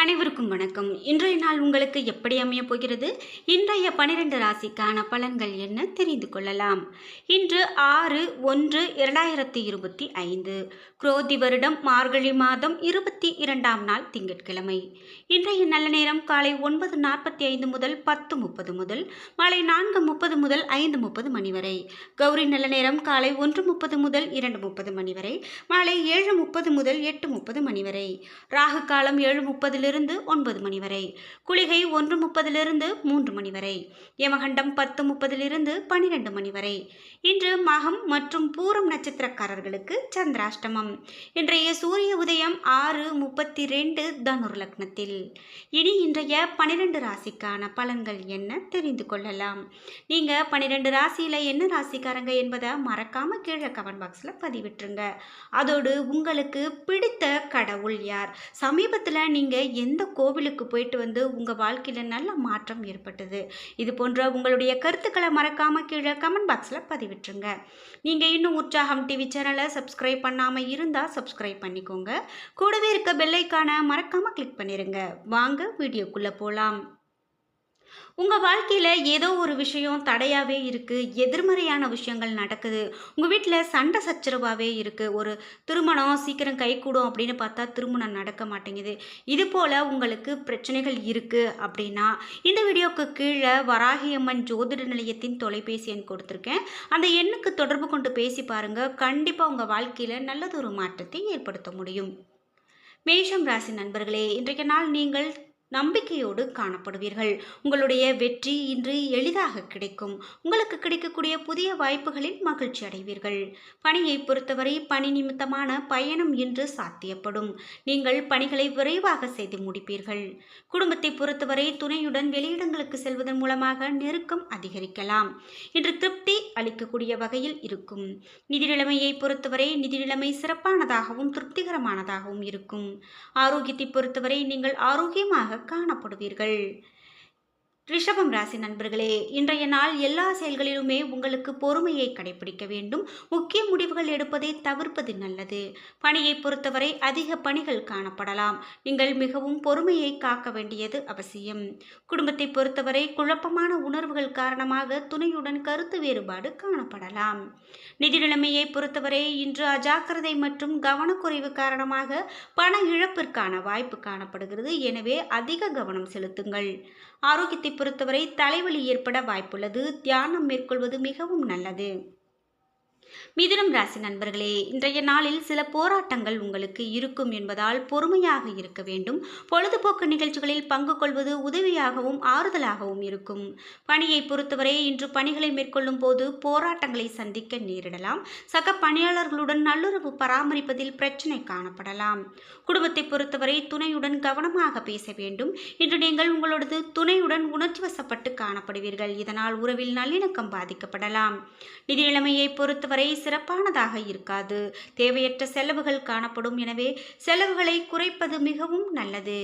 அனைவருக்கும் வணக்கம். இன்றைய நாள் உங்களுக்கு எப்படி அமையப் போகிறது? இன்றைய பனிரெண்டு ராசிக்கான பலன்கள் என்ன தெரிந்து கொள்ளலாம். இன்று ஆறு ஒன்று இரண்டாயிரத்தி இருபத்தி ஐந்து. குரோதி வருடம் மார்கழி மாதம் இருபத்தி இரண்டாம் நாள் திங்கட்கிழமை. இன்றைய நல்ல நேரம் காலை ஒன்பது நாற்பத்தி ஐந்து முதல் பத்து முப்பது முதல் மாலை நான்கு முப்பது முதல் ஐந்து முப்பது மணி வரை. கௌரி நல்ல நேரம் காலை ஒன்று முப்பது முதல் இரண்டு முப்பது மணி வரை மாலை ஏழு முப்பது முதல் எட்டு முப்பது மணி வரை. ராகு காலம் ஏழு முப்பதிலிருந்து ஒன்பது மணி வரை. குளிகை ஒன்று முப்பதிலிருந்து மூன்று மணி வரை. யமகண்டம் பத்து முப்பதிலிருந்து பன்னிரெண்டு மணி வரை. இன்று மகம் மற்றும் பூரம் நட்சத்திரக்காரர்களுக்கு சந்திராஷ்டமம். இன்றைய சூரிய உதயம் ஆறு முப்பத்தி ரெண்டு தனுர் லக்னத்தில். இனி இன்றைய பனிரெண்டு ராசிக்கான பலன்கள் என்ன தெரிந்து கொள்ளலாம். நீங்கள் பன்னிரெண்டு ராசியில் என்ன ராசிக்காரங்க என்பதை மறக்காம கீழே கமெண்ட் பாக்ஸில் பதிவிட்டுருங்க. அதோடு உங்களுக்கு பிடித்த கடவுள் யார்? சமீபத்தில் நீங்கள் எந்த கோவிலுக்கு போயிட்டு வந்து உங்கள் வாழ்க்கையில் நல்ல மாற்றம் ஏற்பட்டது? இது போன்ற உங்களுடைய கருத்துக்களை மறக்காமல் கீழே கமெண்ட் பாக்ஸில் பதிவிட்டுருங்க. நீங்கள் இன்னும் உற்சாகம் டிவி சேனலை சப்ஸ்கிரைப் பண்ணாமல் இருந்தால் சப்ஸ்கிரைப் பண்ணிக்கோங்க. கூடவே இருக்க பெல்லைக்கான மறக்காமல் கிளிக் பண்ணிடுங்க வாங்க வீடியோக்குள்ளே போகலாம் உங்கள் வாழ்க்கையில் ஏதோ ஒரு விஷயம் தடையாகவே இருக்குது எதிர்மறையான விஷயங்கள் நடக்குது. உங்கள் வீட்டில் சண்டை சச்சரவாகவே இருக்குது ஒரு திருமணம் சீக்கிரம் கைகூடும் அப்படின்னு பார்த்தா திருமணம் நடக்க மாட்டேங்குது. இது போல் உங்களுக்கு பிரச்சனைகள் இருக்குது அப்படின்னா இந்த வீடியோவுக்கு கீழே வராகியம்மன் ஜோதிட நிலையத்தின் தொலைபேசி எண் கொடுத்துருக்கேன். அந்த எண்ணுக்கு தொடர்பு கொண்டு பேசி பாருங்கள் கண்டிப்பாக உங்கள் வாழ்க்கையில் நல்லதொரு மாற்றத்தை ஏற்படுத்த முடியும். மேஷம் ராசி நண்பர்களே இன்றைக்கு நாள் நீங்கள் நம்பிக்கையோடு காணப்படுவீர்கள். உங்களுடைய வெற்றி இன்று எளிதாக கிடைக்கும். உங்களுக்கு கிடைக்கக்கூடிய புதிய வாய்ப்புகளில் மகிழ்ச்சி அடைவீர்கள். பணியை பொறுத்தவரை பணி நிமித்தமான பயணம் இன்று சாத்தியப்படும். நீங்கள் பணிகளை விரைவாக செய்து முடிப்பீர்கள். குடும்பத்தை பொறுத்தவரை துணையுடன் வெளியிடங்களுக்கு செல்வதன் மூலமாக நெருக்கம் அதிகரிக்கலாம். இன்று திருப்தி அளிக்கக்கூடிய வகையில் இருக்கும். நிதி நிலைமையை பொறுத்தவரை நிதி நிலைமை சிறப்பானதாகவும் திருப்திகரமானதாகவும் இருக்கும். ஆரோக்கியத்தை பொறுத்தவரை நீங்கள் ஆரோக்கியமாக காணப்படுவீர்கள். ரிஷபம் ராசி நண்பர்களே இன்றைய நாள் எல்லா செயல்களிலுமே உங்களுக்கு பொறுமையை கடைபிடிக்க வேண்டும். முக்கிய முடிவுகள் எடுப்பதை தவிர்ப்பது நல்லது. பணியை பொறுத்தவரை அதிக பணிகள் காணப்படலாம். நீங்கள் மிகவும் பொறுமையை காக்க வேண்டியது அவசியம். குடும்பத்தை பொறுத்தவரை குழப்பமான உணர்வுகள் காரணமாக துணையுடன் கருத்து வேறுபாடு காணப்படலாம். நிதி நிலைமையை பொறுத்தவரை இன்று அஜாக்கிரதை மற்றும் கவனக்குறைவு காரணமாக பண இழப்பிற்கான வாய்ப்பு காணப்படுகிறது. எனவே அதிக கவனம் செலுத்துங்கள். ஆரோக்கியத்தை பொறுத்தவரை தலைவலி ஏற்பட வாய்ப்புள்ளது. தியானம் மேற்கொள்வது மிகவும் நல்லது. மிதுனம் ராசி நண்பர்களே இன்றைய நாளில் சில போராட்டங்கள் உங்களுக்கு இருக்கும் என்பதால் பொறுமையாக இருக்க வேண்டும். பொழுதுபோக்கு நிகழ்ச்சிகளில் பங்கு கொள்வது உதவியாகவும் ஆறுதலாகவும் இருக்கும். பணியை பொறுத்தவரை இன்று பணிகளை மேற்கொள்ளும் போது போராட்டங்களை சந்திக்க நேரிடலாம். சக பணியாளர்களுடன் நல்லுறவு பராமரிப்பதில் பிரச்சனை காணப்படலாம். குடும்பத்தை பொறுத்தவரை துணையுடன் கவனமாக பேச வேண்டும். இன்று நீங்கள் உங்களது துணையுடன் உணர்ச்சி வசப்பட்டு காணப்படுவீர்கள். இதனால் உறவில் நல்லிணக்கம் பாதிக்கப்படலாம். நிதி நிலைமையை பொறுத்தவரை சிறப்பானதாக இருக்காது. தேவையற்ற செலவுகள் காணப்படும். எனவே செலவுகளை குறைப்பது மிகவும் நல்லது.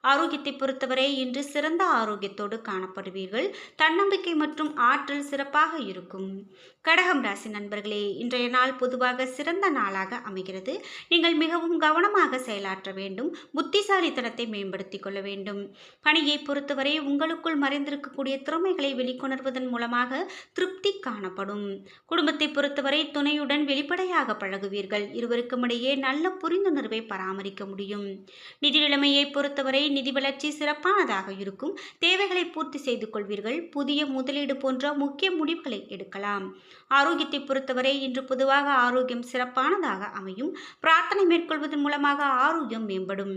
ஆரோக்கியத்தை பொறுத்தவரை இன்று சிறந்த ஆரோக்கியத்தோடு காணப்படுவீர்கள். தன்னம்பிக்கை மற்றும் ஆற்றல் சிறப்பாக இருக்கும். கடகம் ராசி நண்பர்களே இன்றைய நாள் பொதுவாக சிறந்த நாளாக அமைகிறது. நீங்கள் மிகவும் கவனமாக செயலாற்ற வேண்டும். புத்திசாலித்தனத்தை மேம்படுத்திக் கொள்ள வேண்டும். பணியை பொறுத்தவரை உங்களுக்குள் மறைந்திருக்கக்கூடிய திறமைகளை வெளிக்கொணர்வதன் மூலமாக திருப்தி காணப்படும். குடும்பத்தை பொறுத்தவரை துணையுடன் வெளிப்படையாக பழகுவீர்கள். இருவருக்கும் இடையே நல்ல புரிந்துணர்வை பராமரிக்க முடியும். நிதி நிலைமையை பொறுத்தவரை நிதி வளர்ச்சி சிறப்பானதாக இருக்கும். தேவைகளை பூர்த்தி செய்து கொள்வீர்கள். புதிய முதலீடு போன்ற முக்கிய முடிவுகளை எடுக்கலாம். ஆரோக்கியத்தை பொறுத்தவரை இன்று பொதுவாக ஆரோக்கியம் சிறப்பானதாக அமையும். பிரார்த்தனை மேற்கொள்வதன் மூலமாக ஆரோக்கியம் மேம்படும்.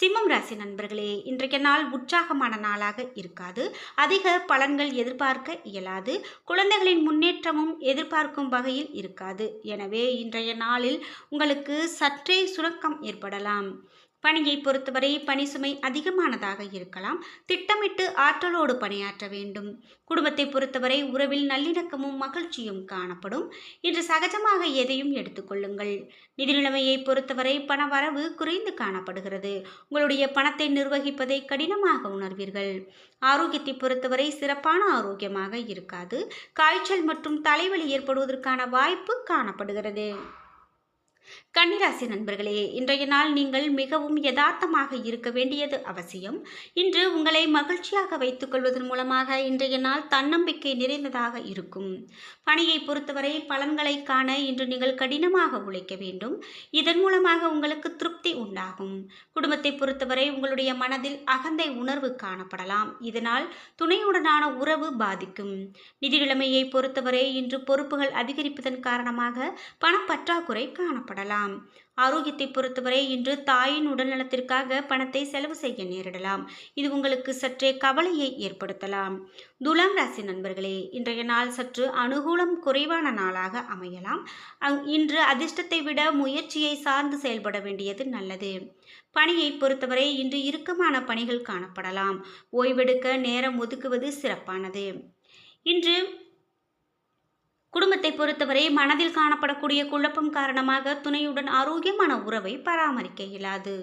சிம்மம் ராசி நண்பர்களே இன்றைய நாள் உற்சாகமான நாளாக இருக்காது. அதிக பலன்கள் எதிர்பார்க்க இயலாது. குழந்தைகளின் முன்னேற்றமும் எதிர்பார்க்கும் வகையில் இருக்காது. எனவே இன்றைய நாளில் உங்களுக்கு சற்றே சுணக்கம் ஏற்படலாம். பணியை பொறுத்தவரை பணி சுமை அதிகமானதாக இருக்கலாம். திட்டமிட்டு ஆற்றலோடு பணியாற்ற வேண்டும். குடும்பத்தை பொறுத்தவரை உறவில் நல்லிணக்கமும் மகிழ்ச்சியும் காணப்படும். இன்று சகஜமாக எதையும் எடுத்துக்கொள்ளுங்கள் நிதி நிலைமையை பொறுத்தவரை பண வரவு குறைந்து காணப்படுகிறது. உங்களுடைய பணத்தை நிர்வகிப்பதை கடினமாக உணர்வீர்கள். ஆரோக்கியத்தை பொறுத்தவரை சிறப்பான ஆரோக்கியமாக இருக்காது. காய்ச்சல் மற்றும் தலைவலி ஏற்படுவதற்கான வாய்ப்பு காணப்படுகிறது. கன்னிராசி நண்பர்களே இன்றைய நாள் நீங்கள் மிகவும் யதார்த்தமாக இருக்க வேண்டியது அவசியம். இன்று உங்களை மகிழ்ச்சியாக வைத்துக் கொள்வதன் மூலமாக இன்றைய நாள் தன்னம்பிக்கை நிறைந்ததாக இருக்கும். பணியை பொறுத்தவரை பலன்களை காண இன்று நீங்கள் கடினமாக உழைக்க வேண்டும். இதன் மூலமாக உங்களுக்கு திருப்தி உண்டாகும். குடும்பத்தை பொறுத்தவரை உங்களுடைய மனதில் அகந்தை உணர்வு காணப்படலாம். இதனால் துணையுடனான உறவு பாதிக்கும். நிதிநிலைமையை பொறுத்தவரை இன்று பொறுப்புகள் அதிகரிப்பதன் காரணமாக பணப்பற்றாக்குறை காணப்படலாம். ஆரோக்கியத்தை பொறுத்தவரை இன்று தாயின் உடல்நலத்திற்காக பணத்தை செலவு செய்ய நேரிடலாம். இது உங்களுக்கு சற்றே கவலையை ஏற்படுத்தலாம். துலாம் ராசி நண்பர்களே இன்றைய நாள் சற்று அனுகூலம் குறைவான நாளாக அமையலாம். அங் இன்று அதிர்ஷ்டத்தை விட முயற்சியை சார்ந்து செயல்பட வேண்டியது நல்லது. பணியை பொறுத்தவரை இன்று இறுக்கமான பணிகள் காணப்படலாம். ஓய்வெடுக்க நேரம் ஒதுக்குவது சிறப்பானது. இன்று குடும்பத்தை பொறுத்தவரை மனதில் காணப்படக்கூடிய குழப்பம் காரணமாக துணையுடன் ஆரோக்கியமான உறவை பராமரிக்க இயலாது.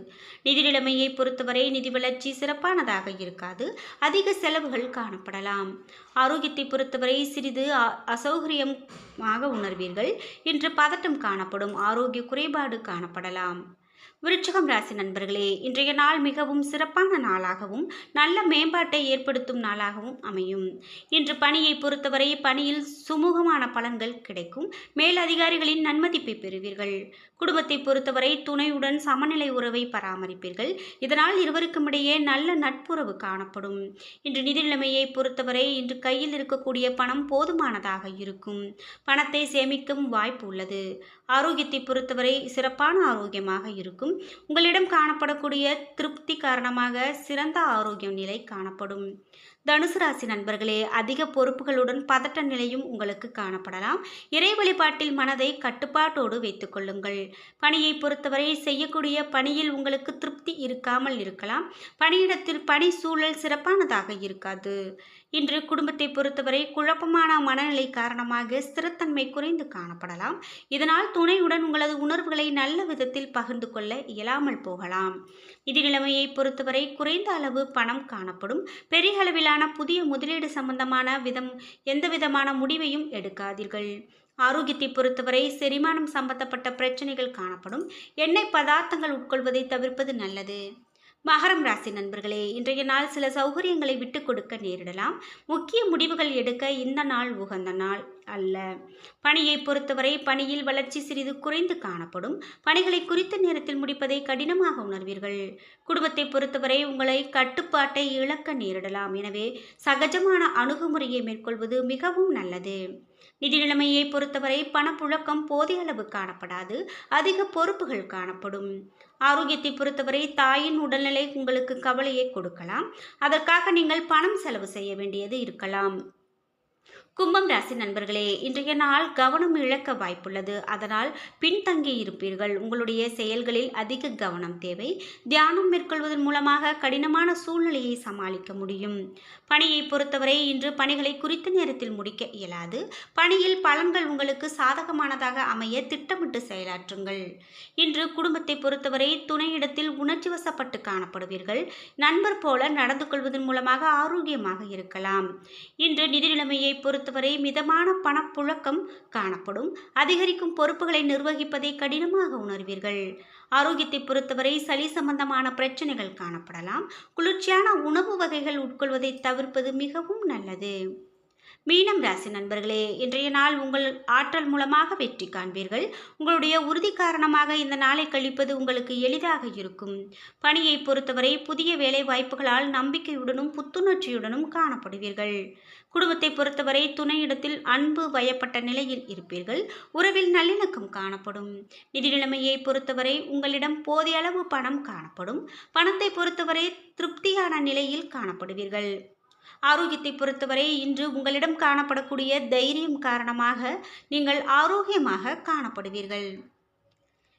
நிதி நிலைமையை பொறுத்தவரை நிதி வளர்ச்சி சிறப்பானதாக இருக்காது. அதிக செலவுகள் காணப்படலாம். ஆரோக்கியத்தை பொறுத்தவரை சிறிது அசௌகரியமாக உணர்வீர்கள். இன்று பதட்டம் காணப்படும். ஆரோக்கிய குறைபாடு காணப்படலாம். விருச்சகம் ராசி நண்பர்களே இன்றைய நாள் மிகவும் சிறப்பான நாளாகவும் நல்ல மேம்பாட்டை ஏற்படுத்தும் நாளாகவும் அமையும். இன்று பணியை பொறுத்தவரை பணியில் சுமூகமான பலன்கள் கிடைக்கும். மேலதிகாரிகளின் நன்மதிப்பை பெறுவீர்கள். குடும்பத்தை பொறுத்தவரை துணையுடன் சமநிலை உறவை பராமரிப்பீர்கள். இதனால் இருவருக்கும் இடையே நல்ல நட்புறவு காணப்படும். இன்று நிதி நிலைமையை பொறுத்தவரை இன்று கையில் இருக்கக்கூடிய பணம் போதுமானதாக இருக்கும். பணத்தை சேமிக்கும் வாய்ப்பு உள்ளது. ஆரோக்கியத்தை பொறுத்தவரை சிறப்பான ஆரோக்கியமாக இருக்கும். உங்களிடம் காணப்படக்கூடிய திருப்தி காரணமாக சிறந்த ஆரோக்கியம் நிலை காணப்படும். தனுசு ராசி நண்பர்களே அதிக பொறுப்புகளுடன் பதட்ட நிலையும் உங்களுக்கு காணப்படலாம். இறை வழிபாட்டில் மனதை கட்டுப்பாட்டோடு வைத்துக் கொள்ளுங்கள். பணியை பொறுத்தவரை செய்யக்கூடிய பணியில் உங்களுக்கு திருப்தி இருக்காமல் இருக்கலாம். பணியிடத்தில் பணி சூழல் சிறப்பானதாக இருக்காது. இன்று குடும்பத்தை பொறுத்தவரை குழப்பமான மனநிலை காரணமாக ஸ்திரத்தன்மை குறைந்து காணப்படலாம். இதனால் துணையுடன் உங்களது உணர்வுகளை நல்ல விதத்தில் பகிர்ந்து கொள்ள இயலாமல் போகலாம். நிதி நிலைமையை பொறுத்தவரை குறைந்த அளவு பணம் காணப்படும். பெரிய அளவிலான புதிய முதலீடு சம்பந்தமான விதம் எந்த விதமான முடிவையும் எடுக்காதீர்கள். ஆரோக்கியத்தை பொறுத்தவரை செரிமானம் சம்பந்தப்பட்ட பிரச்சனைகள் காணப்படும். எண்ணெய் பதார்த்தங்கள் உட்கொள்வதை தவிர்ப்பது நல்லது. மகரம் ராசி நண்பர்களே இன்றைய நாள் சில சௌகரியங்களை விட்டு கொடுக்க நேரிடலாம். முக்கிய முடிவுகள் எடுக்க இந்த நாள் உகந்த நாள் அல்ல. பணியை பொறுத்தவரை பணியில் வளர்ச்சி சிறிது குறைந்து காணப்படும். பணிகளை குறித்த நேரத்தில் முடிப்பதை கடினமாக உணர்வீர்கள். குடும்பத்தை பொறுத்தவரை உங்களை கட்டுப்பாட்டை இழக்க நேரிடலாம். எனவே சகஜமான அணுகுமுறையை மேற்கொள்வது மிகவும் நல்லது. நிதி நிலைமையை பொறுத்தவரை பணப்புழக்கம் போதிய அளவு காணப்படாது அதிக பொறுப்புகள் காணப்படும். ஆரோக்கியத்தை பொறுத்தவரை தாயின் உடல்நிலை உங்களுக்கு கவலையை கொடுக்கலாம். அதற்காக நீங்கள் பணம் செலவு செய்ய வேண்டியது இருக்கலாம். கும்பம் ராசி நண்பர்களே இன்றைய நாள் கவனம் இழக்க வாய்ப்புள்ளது. அதனால் பின்தங்கி இருப்பீர்கள். உங்களுடைய செயல்களில் அதிக கவனம் தேவை. தியானம் மேற்கொள்வதன் மூலமாக கடினமான சூழ்நிலையை சமாளிக்க முடியும். பணியை பொறுத்தவரை இன்று பணிகளை குறித்த நேரத்தில் முடிக்க இயலாது. பணியில் பலன்கள் உங்களுக்கு சாதகமானதாக அமைய திட்டமிட்டு செயலாற்றுங்கள். இன்று குடும்பத்தை பொறுத்தவரை துணையிடத்தில் உணர்ச்சி வசப்பட்டு காணப்படுவீர்கள். நண்பர் போல நடந்து கொள்வதன் மூலமாக ஆரோக்கியமாக இருக்கலாம். இன்று நிதி நிலைமையை பொறுத்த பொறுத்தவரை மிதமான பணப்புழக்கம் காணப்படும். அதிகரிக்கும் பொறுப்புகளை நிர்வகிப்பதை கடினமாக உணர்வீர்கள். ஆரோக்கியத்தை பொறுத்தவரை சளி சம்பந்தமான பிரச்சனைகள் காணப்படலாம். குளிர்ச்சியான உணவு வகைகள் உட்கொள்வதை தவிர்ப்பது மிகவும் நல்லது. மீனம் ராசி நண்பர்களே இன்றைய நாள் உங்கள் ஆற்றல் மூலமாக வெற்றி காண்பீர்கள். உங்களுடைய உறுதி காரணமாக இந்த நாளை கழிப்பது உங்களுக்கு எளிதாக இருக்கும். பணியை பொறுத்தவரை புதிய வேலை வாய்ப்புகளால் நம்பிக்கையுடனும் புத்துணர்ச்சியுடனும் காணப்படுவீர்கள். குடும்பத்தை பொறுத்தவரை துணையிடத்தில் அன்பு வயப்பட்ட நிலையில் இருப்பீர்கள். உறவில் நல்லிணக்கம் காணப்படும். நிதி நிலைமையை பொறுத்தவரை உங்களிடம் போதிய அளவு பணம் காணப்படும். பணத்தை பொறுத்தவரை திருப்தியான நிலையில் காணப்படுவீர்கள். ஆரோக்கியத்தை பொறுத்தவரை இன்று உங்களிடம் காணப்படக்கூடிய தைரியம் காரணமாக நீங்கள் ஆரோக்கியமாக காணப்படுவீர்கள்.